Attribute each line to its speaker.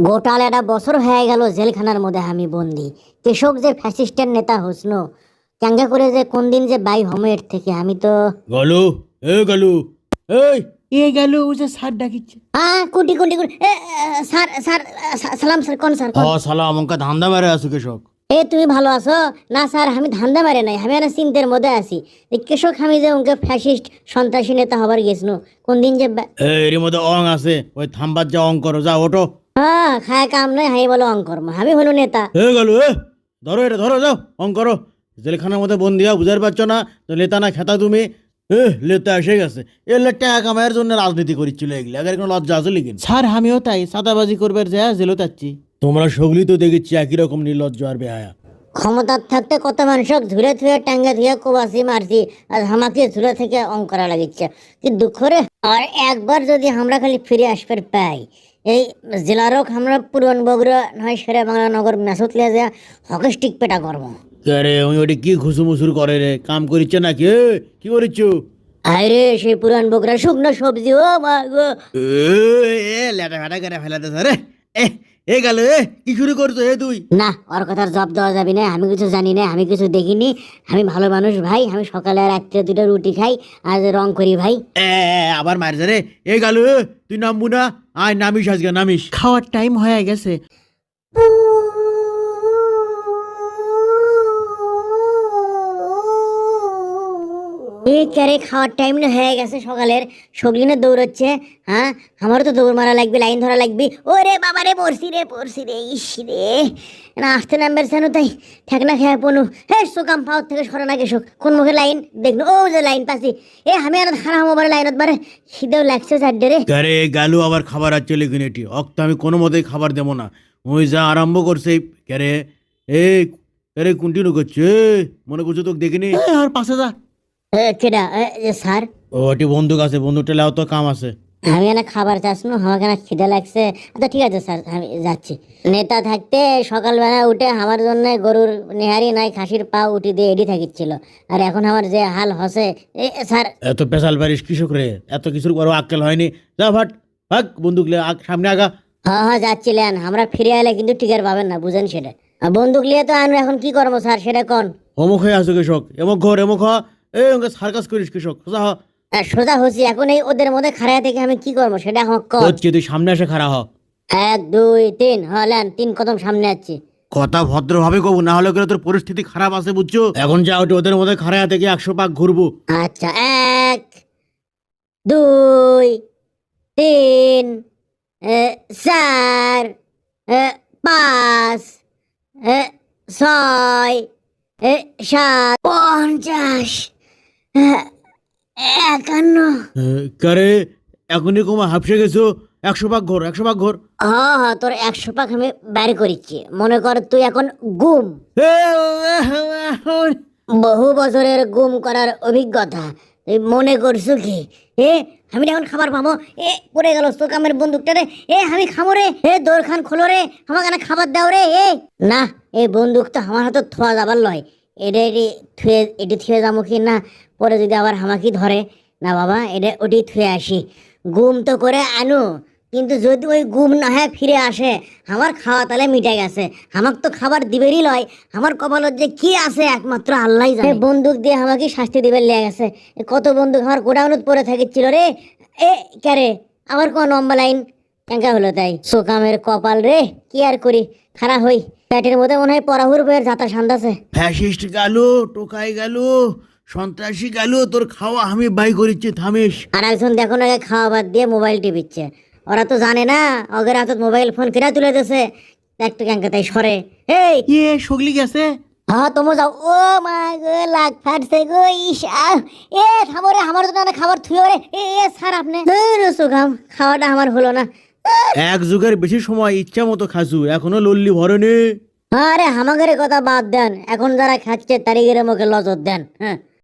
Speaker 1: গোটাল একটা বছর হয়ে গেল জেলখানার মধ্যে আমি বন্দি। কৃষক যে ফ্যাসিস্টের নেতা হোসন ক্যাঙ্গা করে যে কোন দিন যে বাই হোমের থেকে আমি তো
Speaker 2: গলু এ গলু এই।
Speaker 3: এ গেল ও যে স্যার ডাকিচ্ছে।
Speaker 1: হ্যাঁ কুটি কুটি কুটি এ, এ, স্যার স্যার সা- সালাম স্যার কোন স্যার কোন?
Speaker 2: আমাকে ধান্দা মারে
Speaker 1: এ তুমি ভালো আছো? না স্যার আমি ধান্দা মারে নাই আমি একটা চিন্তার মধ্যে আছি। কৃষক আমি যে ওকে ফ্যাসিস্ট সন্ত্রাসী নেতা হবার গেছিল কোন দিন যে বা-
Speaker 2: মধ্যে অং আছে ওই থাম্বার যা অং করো যা ওটো
Speaker 1: হ্যাঁ খায় কাম নয় হাই বলো অঙ্কর আমি হলো নেতা।
Speaker 2: এ গলু এ ধরো এটা ধরো যাও অং করো। জেলখানার মধ্যে বন্দি হও বুঝতে পারছ না? তো লেতা না খেতা তুমি? এ লেতা এসে গেছে। এ টাকা কামাইয়ের জন্য রাজনীতি করিচ্ছিল এগুলি। আগে কোনো লজ্জা আছে লিখিন
Speaker 3: স্যার আমিও তাই। সাদাবাজি করবার যায় জেলো যাচ্ছি
Speaker 2: তোমরা সগলি তো দেখেছি একই রকম নির্লজ্জ আর বেহায়া।
Speaker 1: ক্ষমতার থাকতে কত মানুষ ধুলে ধুয়ে টাঙ্গা ধুয়ে কোবাসি মারছি আর আমাকে ধুলে থেকে অঙ্ক করা লাগিচ্ছে। কি দুঃখ রে? আর একবার যদি আমরা খালি ফিরে আসবার পাই। এই জেলারক আমরা পুরন বগুড়া নয় সেরা বাংলা নগর মেসত লিয়া যা হকে স্টিক পেটা করব
Speaker 2: আরে ওই ওটি কি ঘুসু মুসুর করে রে কাম করিছ নাকি? এ, কি করিচ্ছ
Speaker 1: আরে সেই পুরান বগুড়া শুকনো সবজি ও মা গো।
Speaker 2: এ এ, লেটা ফেটা করে ফেলাতে রে এ এ গেল এ কি শুরু করছ এ তুই?
Speaker 1: না ওর কথার জব দেওয়া যাবে না আমি কিছু জানি না আমি কিছু দেখিনি আমি ভালো মানুষ ভাই আমি সকালে আর রাত্রে দুটো রুটি খাই আর রং করি ভাই।
Speaker 2: এ আবার মারছে রে। এ গেল তুই নামবু না? আয় নামিস আজকে নামিস।
Speaker 3: খাওয়ার টাইম হয়ে গেছে।
Speaker 1: এই ক্যারে খাওয়ার টাইম না হয়ে গেছে সকালের। সগলিনে দৌড়চ্ছে হ্যাঁ? আমারও তো দৌড় মারা লাগবে লাইন ধরা লাগবে। ও রে বাবা রে পড়ছি রে পড়ছি রে ইস রে। না আসতে নাম্বার জানো তাই। ঠেকনা খেয়ে পনু। হে সোকাম পাওয়ার থেকে সরে না কেসক কোন মুখে লাইন দেখনো ও যে লাইন পাচ্ছি। এ আমি আর খারাপ আমার লাইনত বারে। খিদেও লাগছে চারটে রে।
Speaker 2: আরে গালু আবার খাবার আছে লিখুন এটি। অক্ত আমি কোনো মতেই খাবার দেবো না। ওই যা আরম্ভ করছে ক্যারে। এ আরে কন্টিনিউ করছে? মনে করছ তোকে দেখিনি?
Speaker 3: আর পাশে যা
Speaker 1: কেডা? স্যার।
Speaker 2: ও এটি বন্দুক আছে বন্দুকটা লাও তো কাম আছে।
Speaker 1: আমি এখানে খাবার চাস না আমাকে না খিদে লাগছে। আচ্ছা ঠিক আছে স্যার আমি যাচ্ছি। নেতা থাকতে সকালবেলা উঠে আমার জন্য গরুর নেহারি নাই খাসির পা উঠি দিয়ে এডি থাকিচ্ছিল। আর এখন আমার যে হাল হসে স্যার।
Speaker 2: এত পেশাল পারিস কৃষক রে এত কিছুর বড় আক্কেল হয়নি। যা ভাট ভাগ বন্দুক লে আগ- সামনে আগা।
Speaker 1: হ্যাঁ হ্যাঁ যাচ্ছিলেন আমরা ফিরে এলে কিন্তু টিকার পাবেন না বুঝেন সেটা। বন্দুক নিয়ে তো আমরা এখন কি করব স্যার সেটা কোন?
Speaker 2: অমুক হয়ে আসো কৃষক এমক ঘর এমক হ। এই ওকে সার্কাস করিস কৃষক। সোজা হ।
Speaker 1: আর সোজা হসি এখন এই ওদের মধ্যে খাড়ায় থেকে আমি কি করব? সেটা এখন কন
Speaker 2: হচ্ছে তুই সামনে এসে খাড়া হ।
Speaker 1: এক দুই তিন। হলেন তিন কদম সামনে যাচ্ছি
Speaker 2: কথা ভদ্রভাবে কব না হলে করে তোর পরিস্থিতি খারাপ আছে বুঝছ? এখন যা ওটি ওদের মধ্যে খাড়া থেকে একশো পাক ঘুরবো।
Speaker 1: আচ্ছা এক দুই তিন এ, চার এ, পাঁচ এ, ছয় এ, সাত পঞ্চাশ। এ, একান্ন।
Speaker 2: কারে এখনই কমা হাফসে গেছো? একশো পাক ঘর একশো পাক ঘর।
Speaker 1: তোর একশো পাক আমি করিচ্ছি। মনে কর তুই এখন গুম। বহু বছরের গুম করার অভিজ্ঞতা। তুই মনে করছ কি? এ আমি এখন খাবার পাবো এ পড়ে গেল তোকামের বন্দুকটা রে এ আমি খামো রে। এ দোর খান খোলো রে। আমাকে খাবার দাও রে এ। না এই বন্দুক তো আমার হাতে থোয়া যাবার লয়। এটা এটি থুয়ে এটি থুয়ে যাব কি না? পরে যদি আবার হামাকি ধরে, না বাবা এটা ওটি থুয়ে আসি। গুম তো করে আনু, কিন্তু যদি ওই গুম না হয় ফিরে আসে। আমার খাওয়া তাহলে মিটে গেছে। আমাক তো খাবার দিবেরই লয়। আমার কপালত যে কি আছে একমাত্র আল্লাহ জানে। বন্দুক দিয়ে আমাকে শাস্তি দিবে লেগে গেছে। কত বন্দুক আমার গোডাউনত পরে থাকিছিল রে। এ ক্যারে আবার কোন লম্বা লাইন? কেঙ্কা হলো তাই। সোকামের কপাল রে, কি আর করি? খারাপ হই। পেটের মধ্যে মনে হয় পরাহুর বইয়ের যাতা সান্দাছে।
Speaker 2: ফ্যাসিস্ট গেল টোকাই গেল সন্ত্রাসী গেল তোর খাওয়া আমি বাই করিচ্ছি থামিস।
Speaker 1: আর একজন দেখো না খাওয়া বাদ দিয়ে মোবাইল টিপিচ্ছে। ওরা তো জানে না ওদের হাতত মোবাইল ফোন কিনা তুলে দিছে একটু ক্যাঙ্কা তাই সরে। এই!
Speaker 3: ইয়ে সগলি গেছে?
Speaker 1: হ্যাঁ তোমরা যাও। ও মা গো লাগ ফাটছে গো ইস এ থামো রে আমার জন্য খাবার থুয়ে রে এ এ স্যার আপনি। সুখাম খাওয়াটা আমার হলো না।
Speaker 2: এক যুগের বেশি সময় ইচ্ছা মতো খাসু, এখনও লল্লি ভরেনি
Speaker 1: আরে হামাগের কথা বাদ দেন, এখন যারা খাচ্ছে তারিগের মুখে লজর দেন হ্যাঁ।